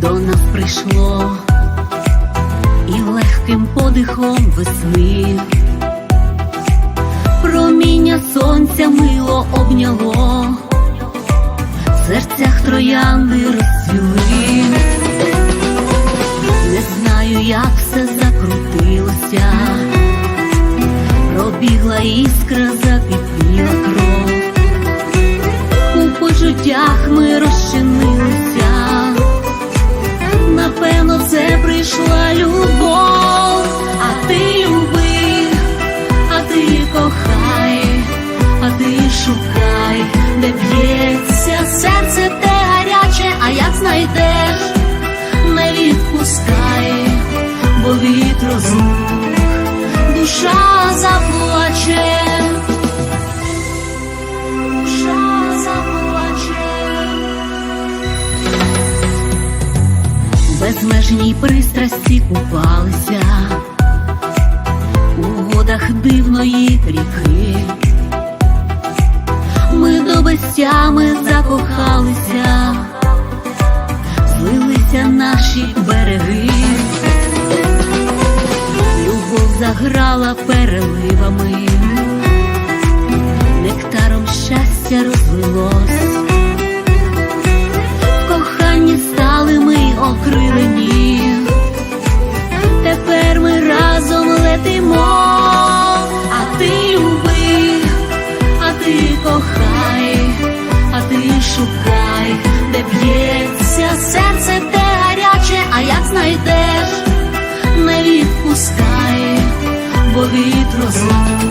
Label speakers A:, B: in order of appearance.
A: до нас прийшло. І легким подихом весни, проміння сонця мило обняло, в серцях троянди розцвіли, не знаю, як все закрутилося, пробігла іскра за безмежній пристрасті купалися. У водах дивної ріки, ми до безтями закохалися, злилися наші береги, любов заграла переливами, нектаром щастя розлилось. Стали ми окрили. б'ється, серце те гаряче, а як знайдеш, не відпускай, бо вітро зла.